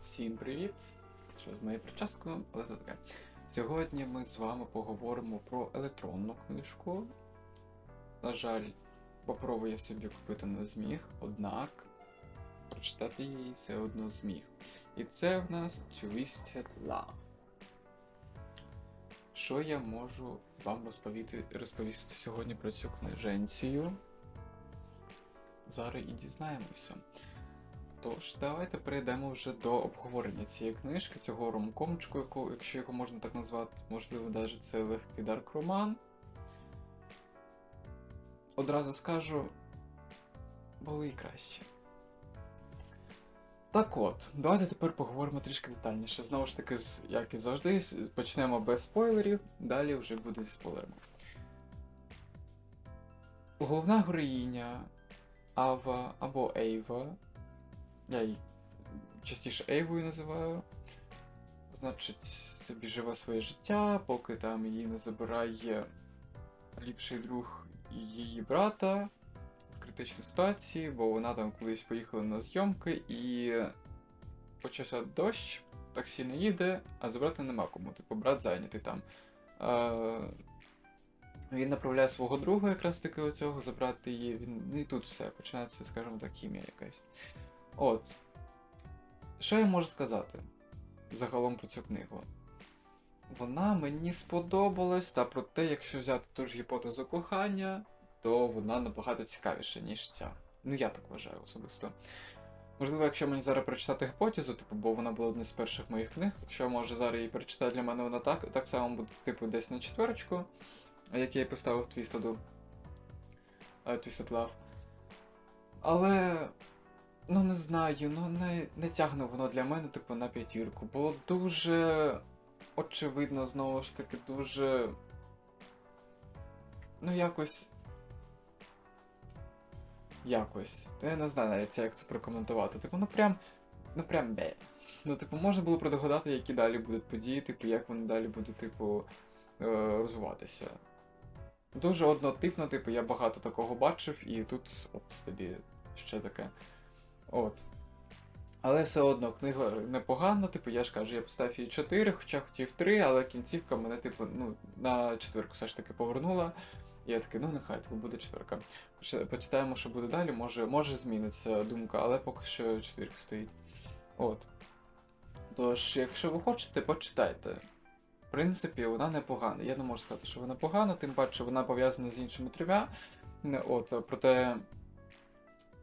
Всім привіт! Що з моєю прическою, але це таке. Сьогодні ми з вами поговоримо про електронну книжку. На жаль, попробую я собі купити не зміг, однак прочитати її все одно зміг. І це в нас Twisted Love. Що я можу вам розповісти, розповісти сьогодні про цю книженцію? Зараз і дізнаємося. Тож, давайте перейдемо вже до обговорення цієї книжки, цього ромкомчику, яку, якщо його можна так назвати, можливо, навіть це легкий дарк роман. Одразу скажу, були і краще. Так от, давайте тепер поговоримо трішки детальніше. Знову ж таки, як і завжди, почнемо без спойлерів, далі вже буде зі спойлерами. Головна героїня Ава або Ейва. Я її частіше Ейвою називаю. Значить, собі живе своє життя, поки там її не забирає ліпший друг її брата з критичної ситуації, бо вона там колись поїхала на зйомки і почався дощ, таксі не їде, а забрати нема кому. Типу, брат зайнятий там. Е, він направляє свого друга якраз таки оцього забрати її. Він, ну і тут все, починається, скажімо так, хімія якась. От. Що я можу сказати загалом про цю книгу? Вона мені сподобалась, та проте, якщо взяти ту ж гіпотезу кохання, то вона набагато цікавіша, ніж ця. Ну, я так вважаю особисто. Можливо, якщо мені зараз прочитати гіпотезу, типу, бо вона була одна з перших моїх книг, якщо може зараз її прочитати для мене, вона так, так само буде, типу, десь на четверочку, як я і поставив Твістеду. Twisted Love. Але. Ну, не знаю, ну не, не тягне воно для мене, типу, на п'ятірку. Було дуже очевидно, знову ж таки, дуже. Ну, якось. Якось. Ну, я не знаю навіть як це прокоментувати. Типу, ну прям. Ну прям бе. Ну, типу, можна було предугадати, які далі будуть події, типу, як вони далі будуть, типу, е, розвиватися. Дуже однотипно, типу, я багато такого бачив, і тут от тобі ще таке. От. Але все одно книга непогана, типу, я ж кажу, я поставив їй 4, хоча хотів 3, але кінцівка мене, типу, ну, на четвірку все ж таки повернула. Я такий, ну нехай, типу, буде четверка. Почитаємо, що буде далі, може, може зміниться думка, але поки що четвірка стоїть. От. Тож, якщо ви хочете, почитайте. В принципі, вона непогана. Я не можу сказати, що вона погана, тим паче вона пов'язана з іншими трьома. От, проте.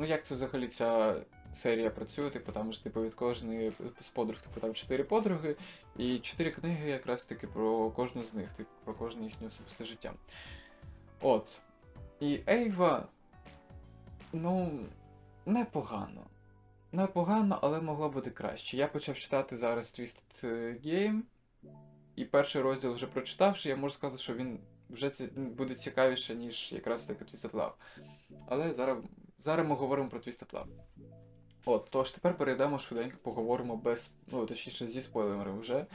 Ну, як це взагалі ця серія працює? Типу, там ж типу від кожної з подруг, типу там чотири подруги, і чотири книги якраз таки про кожну з них, типу, про кожне їхнє особисте життя. От. І Ейва. Ну, непогано. Непогано, але могло бути краще. Я почав читати зараз Twisted Game, і перший розділ вже прочитавши, я можу сказати, що він вже буде цікавіше, ніж якраз таки Twisted Love. Але зараз, зараз ми говоримо про Twisted Love. От, тож тепер перейдемо швиденько, поговоримо без, ну, точніше, зі спойлерами вже.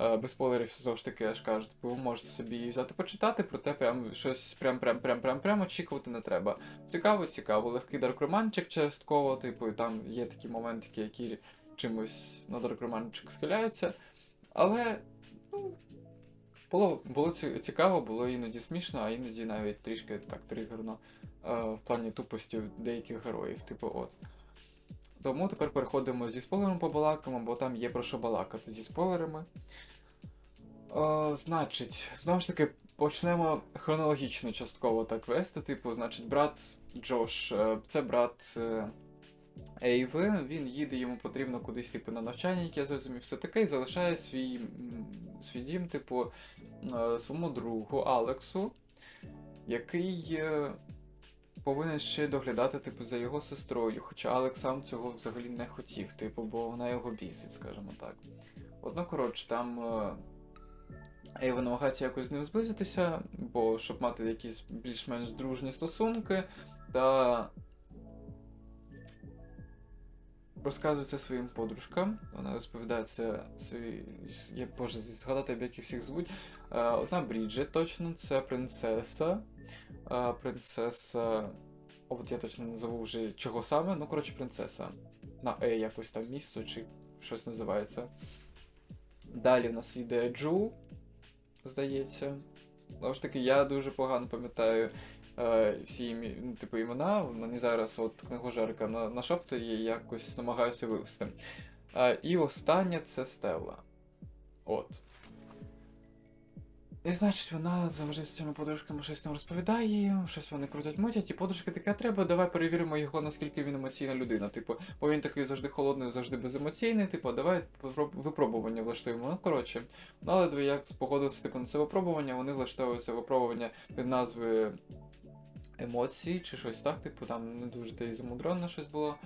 Е, без спойлерів, знову ж таки, я ж кажу, типу, ви можете собі її взяти почитати, проте прям щось прям прям прям прям прям очікувати не треба. Цікаво, цікаво. Легкий даркроманчик частково, типу, і там є такі моментики, які чимось на даркроманчик схиляються. Але, ну, було, було цікаво, було іноді смішно, а іноді навіть трішки так тригерно е, в плані тупості деяких героїв, типу, от. Тому тепер переходимо зі спойлером побалакаємо, бо там є про що балакати зі спойлерами. Е, значить, знову ж таки, почнемо хронологічно частково так вести. Типу, значить, брат Джош, е, це брат е, він їде, йому потрібно кудись типу, на навчання, як я зрозумів, все таке, і залишає свій, свій дім, типу, е, своєму другу Алексу, який. е, повинен ще доглядати, типу, за його сестрою, хоча Алекс сам цього взагалі не хотів, типу, бо вона його бісить, скажімо так. Одно, коротше, там Ейва намагається якось з ним зблизитися, бо щоб мати якісь більш-менш дружні стосунки, та розказує це своїм подружкам. Вона розповідає це свої. Я боже, згадати, як їх всіх звуть. Е, Одна Бріджит, точно, це принцеса. Е, Принцеса. О, от я точно не забув вже чого саме. Ну, коротше, принцеса. На Е якось там місто, чи щось називається. Далі в нас йде Джул, здається. Знову ж таки, я дуже погано пам'ятаю всі імі, ну, типу, імена. Мені зараз от книгожерка на, нашоптує і якось намагаюся вивести. Е, і останнє це Стелла. От. І значить, вона завжди з цими подружками щось там розповідає, щось вони крутять мутять, і подружки таке треба, давай перевіримо його, наскільки він емоційна людина. Типу, бо він такий завжди холодний, завжди беземоційний, типу, давай випробування влаштуємо. Ну, коротше, але як спогодилися типу, на це випробування, вони влаштовують це випробування під назвою емоції чи щось так, типу, там не дуже та й замудрено щось було.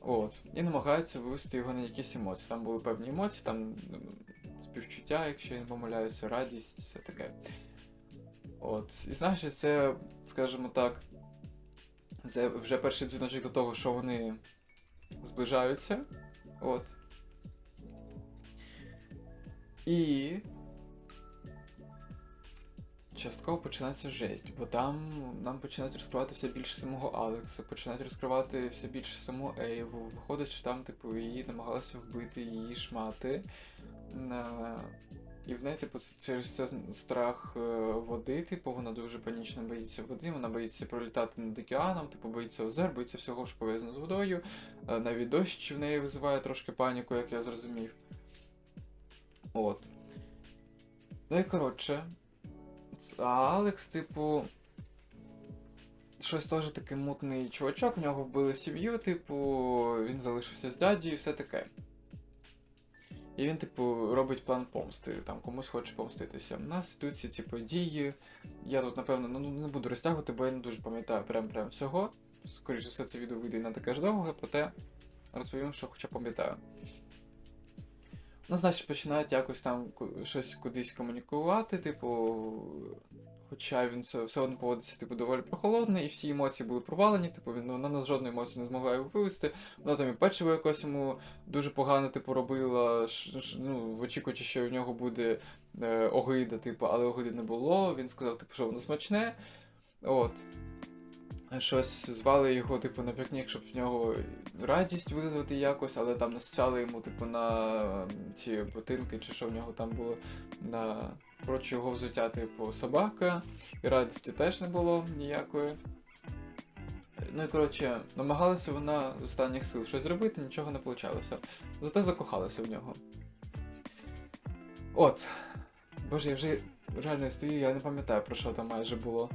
От. І намагаються вивести його на якісь емоції. Там були певні емоції, там співчуття, якщо я не помиляюся, радість, все таке. От. І знаєш, це, скажімо так, це вже перший дзвіночок до того, що вони зближаються. От. І. Частково починається жесть, бо там нам починають розкривати все більше самого Алекса, починають розкривати все більше саму Ейву. Виходить, що там, типу, її намагалися вбити її шмати. Е, І в неї, типу, через це страх е, води, типу, вона дуже панічно боїться води, вона боїться пролітати над океаном, типу, боїться озер, боїться всього, що пов'язано з водою. Е, Навіть дощ в неї визиває трошки паніку, як я зрозумів. От. Ну і коротше. А Алекс, типу. Щось теж такий мутний чувачок, в нього вбили сім'ю, типу, він залишився з дядю і все таке. І він, типу, робить план помсти, там комусь хоче помститися. У нас йдуть всі ці події. Я тут, напевно, ну, не буду розтягувати, бо я не дуже пам'ятаю прям прям всього. Скоріше все, це відео вийде не таке ж довге, проте розповім, що хоча пам'ятаю. Ну, значить, починають якось там щось кудись комунікувати, типу. Хоча він все, все одно поводиться, типу, доволі прохолодно, і всі емоції були провалені, типу, він, вона нас жодної емоції не змогла його вивести. Вона там і печиво якось йому дуже погано, типу, робила, ш, ш, ну, очікуючи, що в нього буде е, огида, типу, але огиди не було. Він сказав, типу, що воно смачне. От. Щось звали його, типу, на пікнік, щоб в нього радість визвати якось, але там настяли йому, типу, на ці ботинки, чи що в нього там було на. Коротше, його взуття, типу, собака, і радості теж не було ніякої. Ну і коротше, намагалася вона з останніх сил щось зробити, нічого не вийшло. Зате закохалася в нього. От. Боже, я вже реально стою, я не пам'ятаю, про що там майже було.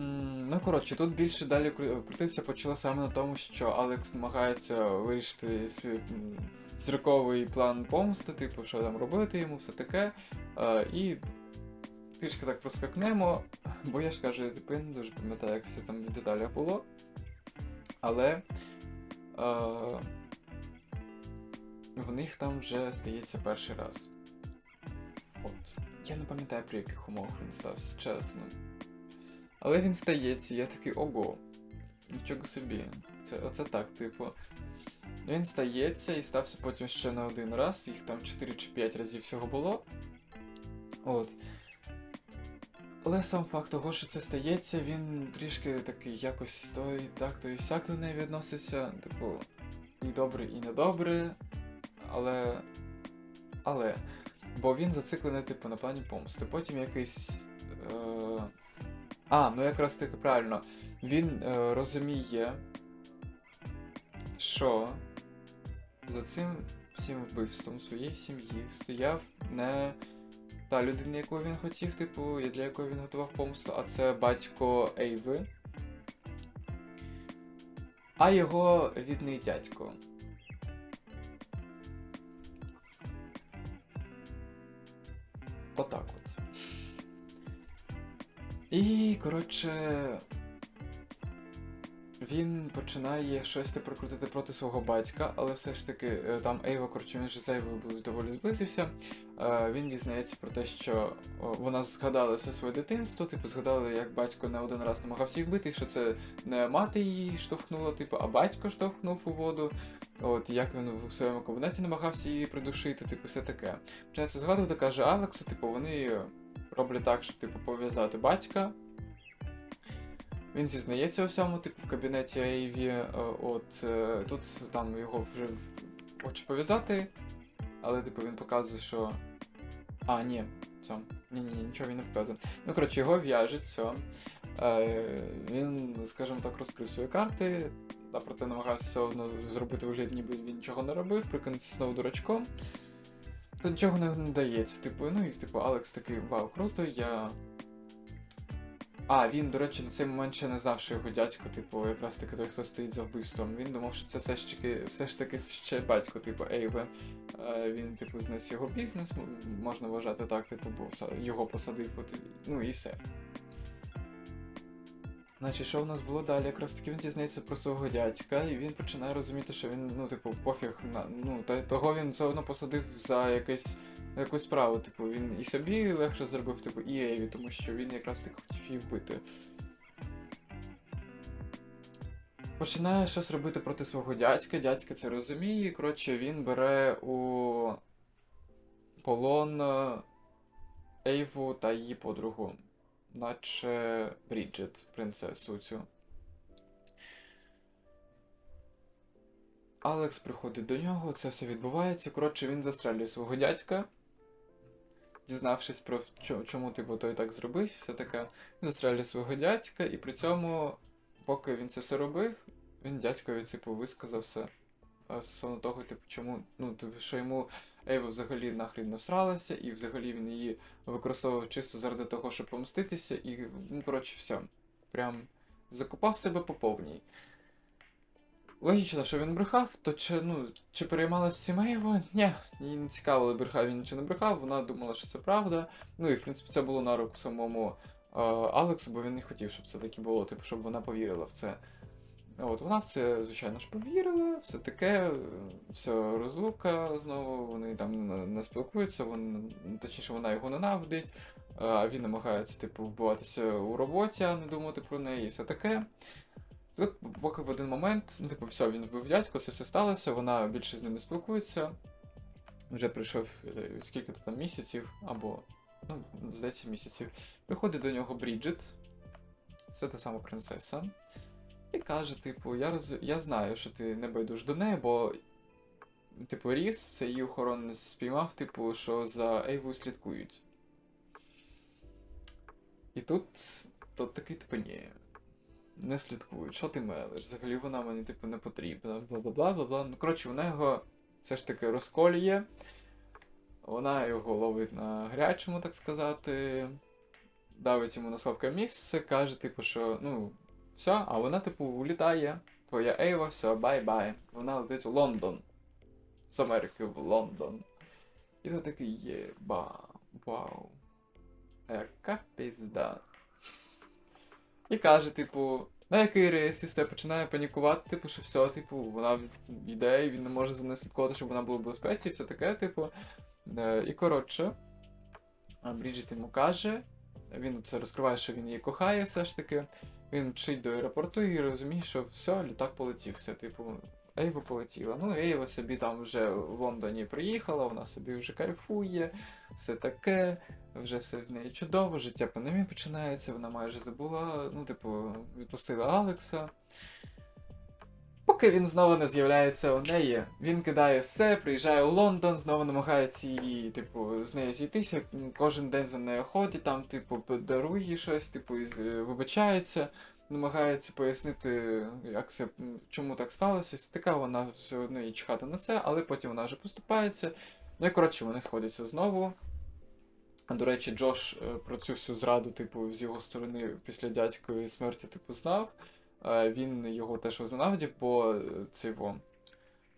Ну, коротше, тут більше далі крутитися почало саме на тому, що Алекс намагається вирішити свій зірковий план помсти, типу, що там робити йому, все таке. Е, і трішки так проскакнемо, бо я ж кажу, типу, я не дуже пам'ятаю, як все там в деталях було. Але е, в них там вже стається перший раз. От. Я не пам'ятаю, при яких умовах він стався, чесно. Але він стається, я такий ого. Нічого собі. Це, оце так, типу. Він стається і стався потім ще на один раз, їх там 4 чи 5 разів всього було. От. Але сам факт того, що це стається, він трішки такий якось то і так, то і сяк до неї відноситься. Типу, і добре, і недобре. Але. Але. Бо він зациклений, типу, на плані помсти. Потім якийсь. Е... А, ну якраз таки правильно. Він е, розуміє, що за цим всім вбивством своєї сім'ї стояв не та людина, яку він хотів, типу, і для якої він готував помсту, а це батько Ейви, а його рідний дядько. Отак от. І, коротше, він починає щось типу крутити проти свого батька, але все ж таки е, там Ейва, коротше, він же з Ейвою доволі зблизився. Е, Він дізнається про те, що вона згадала все своє дитинство, типу, згадала, як батько не один раз намагався їх бити, що це не мати її штовхнула, типу, а батько штовхнув у воду. От як він в своєму кабінеті намагався її придушити, типу, все таке. Починається згадувати, каже Алексу, типу, вони роблять так, щоб типу, пов'язати батька. Він зізнається у всьому, типу, в кабінеті Ейві. От е, тут там його вже хоче пов'язати, але типу він показує, що. А, ні, все. Ні, ні, ні, нічого він не показує. Ну, коротше, його в'яжуть, все. Е, він, скажімо так, розкрив свої карти, та проте намагався все одно зробити вигляд, ніби він нічого не робив, прикинувся знову дурачком. То нічого не, надається. Типу, ну і типу, Алекс такий, вау, круто, я. А, він, до речі, на цей момент ще не знав, що його дядько, типу, якраз таки той, хто стоїть за вбивством. Він думав, що це все ж таки, все ж таки ще батько, типу, Ейве. Е, він, типу, знес його бізнес, можна вважати так, типу, бо його посадив, ну і все. Значить, що в нас було далі? Якраз таки він дізнається про свого дядька, і він починає розуміти, що він, ну, типу, пофіг на. Ну, та- того він все одно посадив за якесь, якусь справу. Типу, він і собі легше зробив, типу, і Еві, тому що він якраз таки хотів її вбити. Починає щось робити проти свого дядька, дядька це розуміє, і, коротше, він бере у полон е, Ейву та її подругу наче Бріджит, принцесу цю. Алекс приходить до нього, це все відбувається. Коротше, він застрелює свого дядька. Дізнавшись про чо- чому типу, той так зробив, все таке. Застрелює свого дядька, і при цьому, поки він це все робив, він дядькові, типу, висказав все. Е, Стосовно того, типу, чому, ну, типу, що йому Ейва взагалі нахрін не всралася, і взагалі він її використовував чисто заради того, щоб помститися, і, ну, коротше, все. Прям закопав себе по повній. Логічно, що він брехав, то чи, ну, чи переймалася сімейво? Ні, їй не цікаво, брехав він чи не брехав, вона думала, що це правда. Ну і в принципі це було на руку самому е, Алексу, бо він не хотів, щоб це таке було, типу, щоб вона повірила в це. От, вона в це, звичайно ж, повірила, все таке, все розлука знову, вони там не, спілкуються, він, точніше, вона його ненавидить, а він намагається, типу, вбиватися у роботі, а не думати про неї, і все таке. Тут, поки в один момент, ну, типу, все, він вбив дядько, це все сталося, вона більше з ним не спілкується. Вже пройшов е, скільки там місяців, або, ну, здається, місяців. Приходить до нього Бріджит, це та сама принцеса. І каже, типу, я роз... я знаю, що ти не байдуж до неї, бо, типу, Ріс, це її охоронець спіймав, типу, що за Ейвою слідкують. І тут, тут такий, типу, ні. Не слідкують, що ти мелиш? Взагалі вона мені, типу, не потрібна, бла-бла-бла, бла-бла. Ну, коротше, вона його все ж таки розколює. Вона його ловить на гарячому, так сказати. Давить йому на слабке місце, каже, типу, що, ну, все, а вона, типу, улітає. Твоя Ейва, все, бай-бай. Вона летить у Лондон. З Америки в Лондон. І ти такий єба, вау. Яка пізда. І каже, типу, на який рейс і все починає панікувати, типу, що все, типу, вона йде, і він не може за нею слідкувати, щоб вона була в безпеці, і все таке, типу. Е, і коротше, Бріджит йому каже, він це розкриває, що він її кохає все ж таки. Він мчить до аеропорту і розуміє, що все, літак полетів, все, типу, Ейва полетіла. Ну, Ейва собі там вже в Лондоні приїхала, вона собі вже кайфує, все таке, вже все в неї чудово, життя по починається, вона майже забула, ну, типу, відпустила Алекса. Поки він знову не з'являється у неї, він кидає все, приїжджає у Лондон, знову намагається її, типу, з нею зійтися, кожен день за нею ходить, там, типу, дарує щось, типу, е, вибачається, намагається пояснити, як це, чому так сталося. Така вона все одно їй чхати на це, але потім вона вже поступається. Ну і коротше, вони сходяться знову. До речі, Джош е, про цю всю зраду, типу, з його сторони після дядькової смерті, типу, знав. Е, Він його теж возненавидів, бо е, це.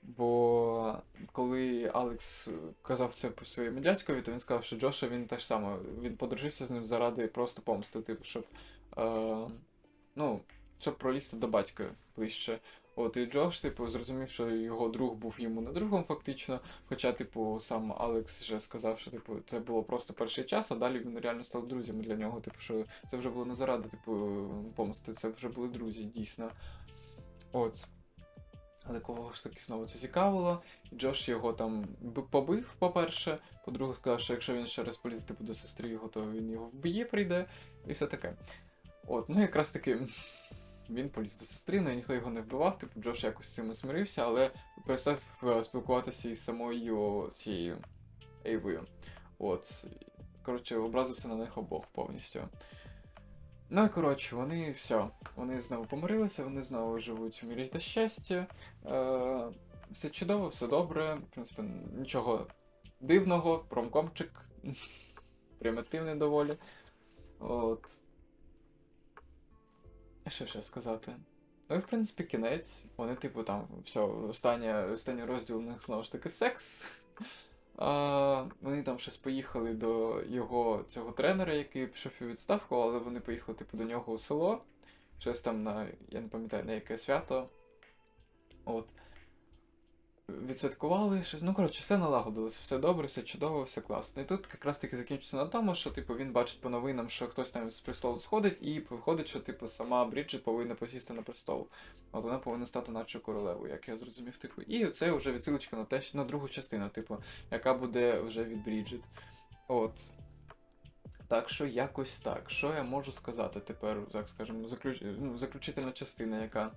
Бо коли Алекс казав це по своєму дядькові, то він сказав, що Джоша він теж саме, він подружився з ним заради просто помсти, типу, щоб. Е, ну, щоб пролізти до батька ближче. От і Джош, типу, зрозумів, що його друг був йому не другом, фактично. Хоча, типу, сам Алекс вже сказав, що типу, це було просто перший час, а далі він реально став друзями для нього. Типу, що це вже було не заради, типу, помсти, це вже були друзі, дійсно. От. Але кого ж таки знову це цікавило. Джош його там побив, по-перше. По-друге, сказав, що якщо він ще раз полізе типу, до сестри його, то він його вб'є, прийде, і все таке. От, ну якраз таки. Він поліз до сестри, ну і ніхто його не вбивав, типу Джош якось з цим змирився, але перестав е, спілкуватися із самою цією Ейвою. От. Коротше, образився на них обох повністю. Ну і коротше, вони все. Вони знову помирилися, вони знову живуть у мірі та щастя. Е, все чудово, все добре. В принципі, нічого дивного, промкомчик примітивний доволі. От. Що ще сказати? Ну і в принципі кінець. Вони, типу, там, все, останній розділ у них знову ж таки секс. А, вони там щось поїхали до його цього тренера, який пішов у відставку, але вони поїхали, типу, до нього у село. Щось там на, я не пам'ятаю, на яке свято. От. Відсвяткували щось. Ну, коротше, все налагодилося, все добре, все чудово, все класно. І тут якраз таки закінчиться на тому, що типу він бачить по новинам, що хтось там з престолу сходить, і виходить, що типу сама Бріджит повинна посісти на престол. От вона повинна стати наче королевою, як я зрозумів, типу. І це вже відсилочка на те, на другу частину, типу, яка буде вже від Бріджит. От. Так що якось так. Що я можу сказати тепер, так скажемо, заключ... ну, заключительна частина, яка.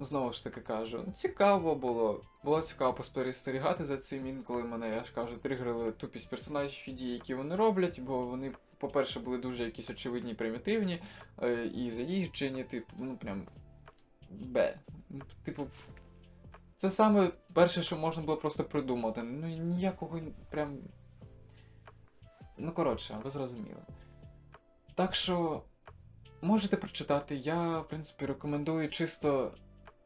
Знову ж таки кажу, цікаво було. Було цікаво поспостерігати за цим. Інколи мене, я ж кажу, тригерили тупість персонажів і дії, які вони роблять, бо вони, по-перше, були дуже якісь очевидні примітивні, е, і заїжджені, типу, ну прям. Бе. Типу. Це саме перше, що можна було просто придумати. Ну ніякого прям. Ну, коротше, ви зрозуміли. Так що. Можете прочитати. Я, в принципі, рекомендую чисто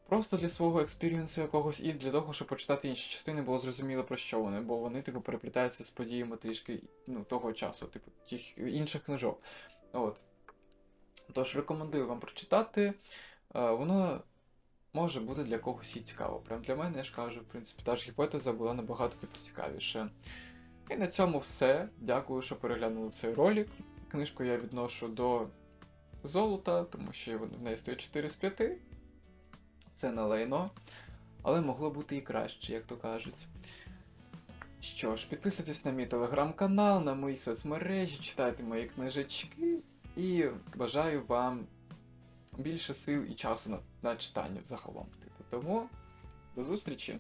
просто для свого експірієнсу якогось і для того, щоб почитати інші частини, було зрозуміло про що вони, бо вони, типу, переплітаються з подіями трішки ну, того часу, типу, тих інших книжок. От. Тож рекомендую вам прочитати. Е, Воно може бути для когось і цікаво. Прям для мене, я ж кажу, в принципі, та ж гіпотеза була набагато типу, цікавіше. І на цьому все. Дякую, що переглянули цей ролик. Книжку я відношу до золота, тому що в неї стоїть 4 з 5. Це не лайно, але могло бути і краще, як то кажуть. Що ж, підписуйтесь на мій телеграм-канал, на мої соцмережі, читайте мої книжечки і бажаю вам більше сил і часу на, на читання взагалом. Типу. Тому до зустрічі!